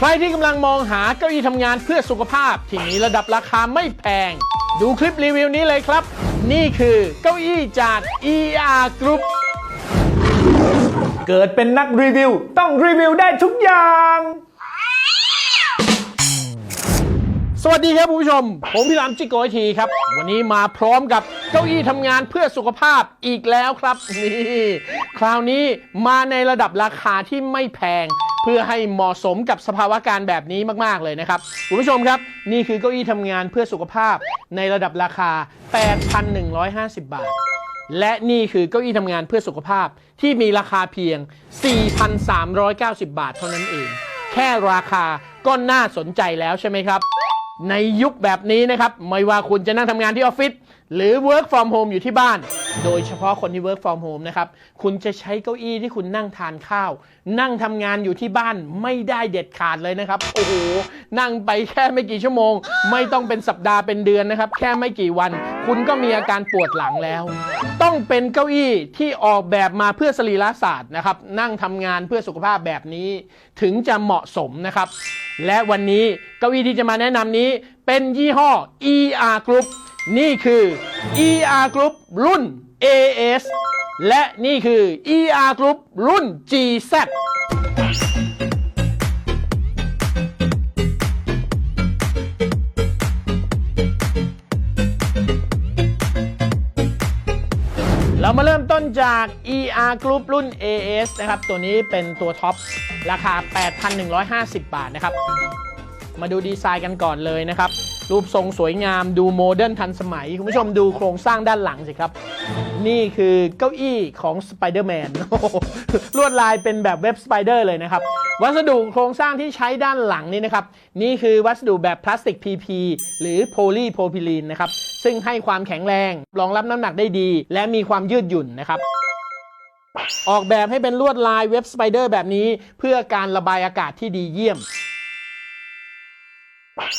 ใครที่กำลังมองหาเก้าอี้ทำงานเพื่อสุขภาพ ที่มีระดับราคาไม่แพง ดูคลิปรีวิวนี้เลยครับ นี่คือเก้าอี้จาก ER Group เกิดเป็นนักรีวิว ต้องรีวิวได้ทุกอย่าง สวัสดีครับคุณผู้ชม ผมพี่ลามจิโกไอทีครับ วันนี้มาพร้อมกับเก้าอี้ทำงานเพื่อสุขภาพอีกแล้วครับ นี่ คราวนี้มาในระดับราคาที่ไม่แพง เพื่อให้เหมาะสมกับสภาวะการแบบนี้มาก ๆ เลยนะครับคุณผู้ชมครับ นี่คือเก้าอี้ทำงานเพื่อสุขภาพในระดับราคา 8,150 บาท และนี่คือเก้าอี้ทำงานเพื่อสุขภาพที่มีราคาเพียง 4,390 บาทเท่านั้นเอง แค่ราคาก็น่าสนใจแล้วใช่ไหมครับ ในยุคแบบนี้นะครับ ไม่ว่าคุณจะนั่งทำงานที่ออฟฟิศหรือ work from home อยู่ที่บ้าน โดยเฉพาะคนที่ work from home นะครับ คุณจะใช้เก้าอี้ที่คุณนั่งทานข้าว นั่งทำงานอยู่ที่บ้านไม่ได้เด็ดขาดเลยนะครับ โอ้โห นั่งไปแค่ไม่กี่ชั่วโมง ไม่ต้องเป็นสัปดาห์เป็นเดือนนะครับ แค่ไม่กี่วัน คุณก็มีอาการปวดหลังแล้ว ต้องเป็นเก้าอี้ที่ออกแบบมาเพื่อสรีระศาสตร์นะครับ นั่งทำงานเพื่อสุขภาพแบบนี้ ถึงจะเหมาะสมนะครับ และวันนี้เก้าอี้ที่จะมาแนะนำนี้เป็นยี่ห้อ ER Group นี่คือ ER Group รุ่น AS และนี่คือ ER Group รุ่น GZ เรามาเริ่มต้นจาก ER Group รุ่น AS นะครับ ตัวนี้เป็นตัวท็อป ราคา 8,150 บาทนะครับ มาดูดีไซน์กันก่อนเลยนะครับ รูปทรงสวยงามดูโมเดิร์นทันสมัย คุณผู้ชมดูโครงสร้างด้านหลังสิครับ นี่คือเก้าอี้ของ Spider-Man โอ้โหลวดลายเป็นแบบเว็บสไปเดอร์เลยนะครับ วัสดุโครงสร้างที่ใช้ด้านหลังนี่นะครับ นี่คือวัสดุแบบพลาสติก PP หรือโพลีโพรพิลีนนะครับ ซึ่งให้ความแข็งแรง รองรับน้ำหนักได้ดี และมีความยืดหยุ่นนะครับ ออกแบบให้เป็นลวดลายเว็บสไปเดอร์แบบนี้ เพื่อการระบายอากาศที่ดีเยี่ยม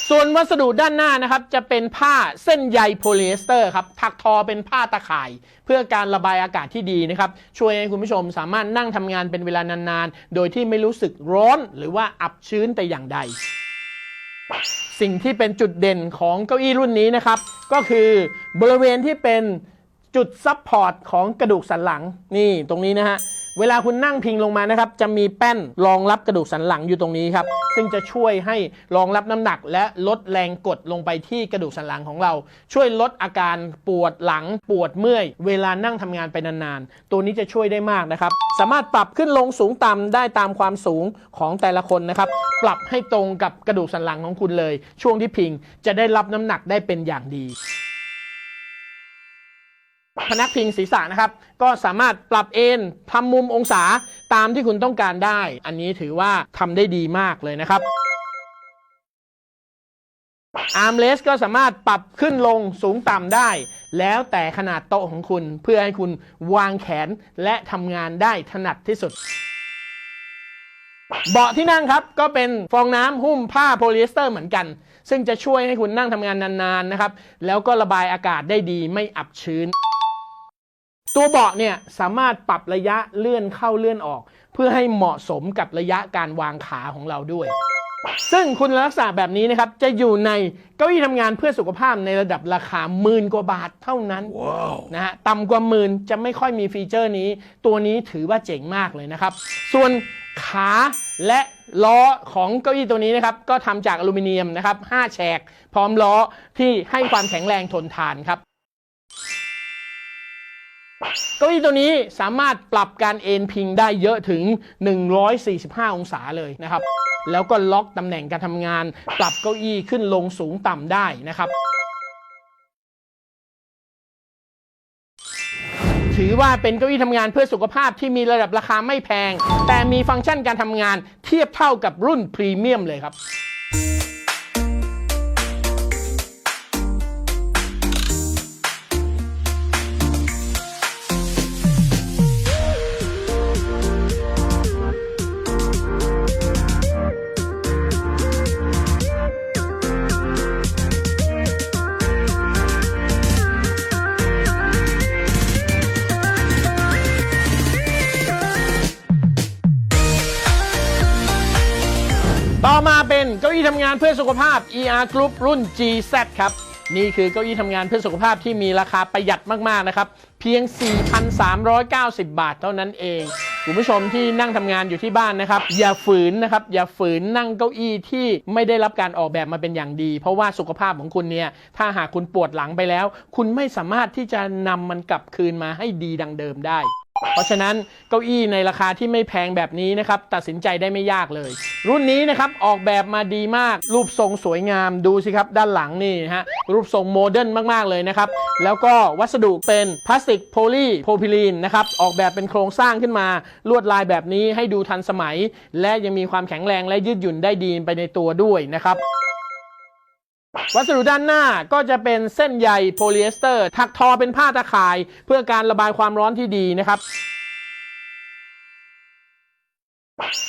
ส่วนวัสดุด้านหน้านะครับ จะเป็นผ้าเส้นใยโพลีเอสเตอร์ครับถักทอเป็นผ้าตะข่าย เพื่อการระบายอากาศที่ดีนะครับ ช่วยให้คุณผู้ชมสามารถนั่งทำงานเป็นเวลานานๆ โดยที่ไม่รู้สึกร้อนหรือว่าอับชื้นแต่อย่างใดสิ่งที่เป็นจุดเด่นของเก้าอี้รุ่นนี้นะครับ ก็คือบริเวณที่เป็น จุดซับพอร์ตของกระดูกสันหลังนี่ตรงนี้นะฮะเวลาคุณนั่งพิงลงมานะครับจะมีแป้นรองรับกระดูกสันหลังอยู่ตรงนี้ครับซึ่งจะช่วยให้รองรับน้ำหนัก และลดแรงกดลงไปที่กระดูกสันหลังของเรา ช่วยลดอาการปวดหลังปวดเมื่อย เวลานั่งทำงานไปนานๆ ตัวนี้จะช่วยได้มากนะครับ สามารถปรับขึ้นลงสูงต่ำได้ตามความสูงของแต่ละคนนะครับ ปรับให้ตรงกับกระดูกสันหลังของคุณเลย ช่วงที่พิงจะได้รับน้ำหนักได้เป็นอย่างดี พนักพิงศีรษะนะครับ ก็สามารถปรับเอนทำมุมองศาตามที่คุณต้องการได้ อันนี้ถือว่าทำได้ดีมากเลยนะครับอาร์มเลสก็สามารถปรับขึ้นลงสูงต่ำได้ แล้วแต่ขนาดโต๊ะของคุณเพื่อให้คุณวางแขนและทำงานได้ถนัดที่สุด เบาะที่นั่งครับก็เป็นฟองน้ำหุ้มผ้าโพลีเอสเตอร์เหมือนกัน ซึ่งจะช่วยให้คุณนั่งทำงานนานๆนะครับ แล้วก็ระบายอากาศได้ดีไม่อับชื้น ตัวเบาะเนี่ยสามารถปรับระยะเลื่อนเข้าเลื่อนออก เพื่อให้เหมาะสมกับระยะการวางขาของเราด้วย ซึ่งคุณลักษณะแบบนี้นะครับ จะอยู่ในเก้าอี้ทำงานเพื่อสุขภาพในระดับราคาหมื่นกว่าบาทเท่านั้นนะฮะต่ำกว่าหมื่นจะไม่ค่อยมีฟีเจอร์นี้ ตัวนี้ถือว่าเจ๋งมากเลยนะครับ ส่วนขาและล้อของเก้าอี้ตัวนี้นะครับ ก็ทำจากอลูมิเนียมนะครับ 5 แฉก พร้อมล้อที่ให้ความแข็งแรงทนทานครับ เก้าอี้ตัวนี้สามารถปรับการเอนพิงได้เยอะถึง 145 องศาเลยนะครับ แล้วก็ล็อกตำแหน่งการทำงาน ปรับเก้าอี้ขึ้นลงสูงต่ำได้นะครับถือว่าเป็นเก้าอี้ทำงานเพื่อสุขภาพที่มีระดับราคาไม่แพง แต่มีฟังก์ชันการทำงานเทียบเท่ากับรุ่นพรีเมียมเลยครับ ต่อมาเป็นเก้าอี้ทำงานเพื่อสุขภาพ ER Group รุ่น GZ ครับ นี่คือเก้าอี้ทำงานเพื่อสุขภาพที่มีราคาประหยัดมากๆนะครับ เพียง 4,390 บาทเท่านั้นเองคุณผู้ชมที่นั่งทำงานอยู่ที่บ้านนะครับ อย่าฝืนนะครับ อย่าฝืนนั่งเก้าอี้ที่ไม่ได้รับการออกแบบมาเป็นอย่างดี เพราะว่าสุขภาพของคุณเนี่ย ถ้าหากคุณปวดหลังไปแล้ว คุณไม่สามารถที่จะนำมันกลับคืนมาให้ดีดังเดิมได้ เพราะฉะนั้นเก้าอี้ในราคาที่ไม่แพงแบบนี้นะครับตัดสินใจได้ไม่ยากเลย รุ่นนี้นะครับออกแบบมาดีมาก รูปทรงสวยงามดูสิครับ ด้านหลังนี่ฮะรูปทรงโมเดิร์นมากๆเลยนะครับ แล้วก็วัสดุเป็นพลาสติกโพลีโพรพิลีนนะครับออกแบบเป็นโครงสร้างขึ้นมา ลวดลายแบบนี้ให้ดูทันสมัย และยังมีความแข็งแรงและยืดหยุ่นได้ดีไปในตัวด้วยนะครับ วัสดุด้านหน้าก็จะเป็นเส้นใยโพลีเอสเตอร์ ถักทอเป็นผ้าตะข่าย เพื่อการระบายความร้อนที่ดีนะครับ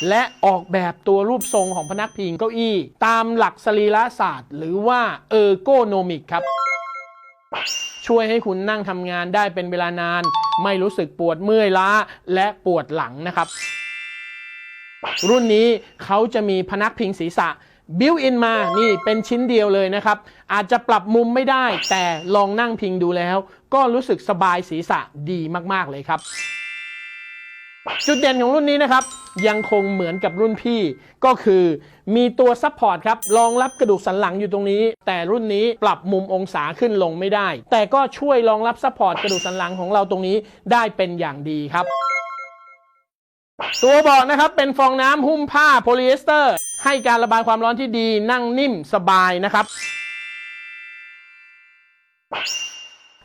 และออกแบบตัวรูปทรงของพนักพิงเก้าอี้ ตามหลักสรีระศาสตร์ หรือว่าเออร์โกโนมิกครับ ช่วยให้คุณนั่งทำงานได้เป็นเวลานาน ไม่รู้สึกปวดเมื่อยล้า และปวดหลังนะครับ รุ่นนี้เขาจะมีพนักพิงศีรษะ บิวอินมานี่เป็นชิ้นเดียวเลยนะครับ อาจจะปรับมุมไม่ได้ แต่ลองนั่งพิงดูแล้ว ก็รู้สึกสบายศีรษะดีมากๆเลยครับ จุดเด่นของรุ่นนี้นะครับ ยังคงเหมือนกับรุ่นพี่ก็คือมีตัวซัพพอร์ตครับรองรับกระดูกสันหลังอยู่ตรงนี้ แต่รุ่นนี้ปรับมุมองศาขึ้นลงไม่ได้ แต่ก็ช่วยรองรับซัพพอร์ตกระดูกสันหลังของเราตรงนี้ได้เป็นอย่างดีครับ ตัวเบอกนะครับเป็นฟองน้ำหุ้มผ้าโพลีเอสเตอร์ ให้การระบายความร้อนที่ดีนั่งนิ่มสบายนะครับ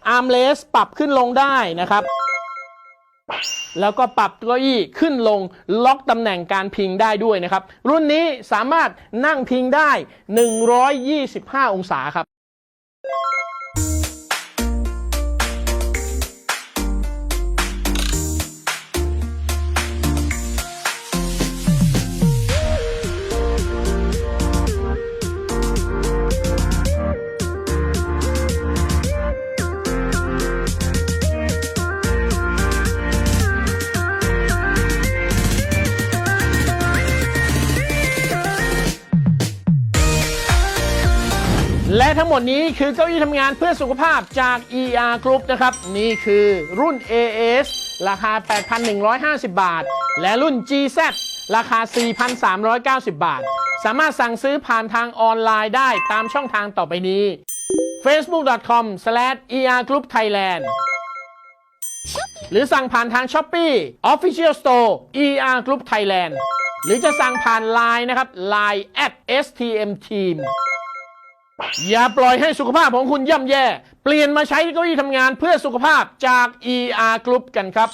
อาร์มเลสปรับขึ้นลงได้นะครับ แล้วก็ปรับเก้าอี้ขึ้นลงล็อกตำแหน่งการพิงได้ด้วยนะครับ รุ่นนี้สามารถนั่งพิงได้ 125 องศาครับ ทั้งหมดนี้คือเก้าอี้ทำงานเพื่อสุขภาพจาก ER Group นะครับ นี่คือรุ่น AS ราคา 8,150 บาท และรุ่น GZ ราคา 4,390 บาท สามารถสั่งซื้อผ่านทางออนไลน์ได้ตามช่องทางต่อไปนี้ facebook.com/ergroupthailand หรือสั่งผ่านทาง s h อ p e e Official Store ER Group Thailand หรือจะสั่งผ่าน Line นะครับ Line at STM Team อย่าปล่อยให้สุขภาพของคุณย่ำแย่ เปลี่ยนมาใช้เก้าอี้ทำงานเพื่อสุขภาพจาก ER Group กันครับ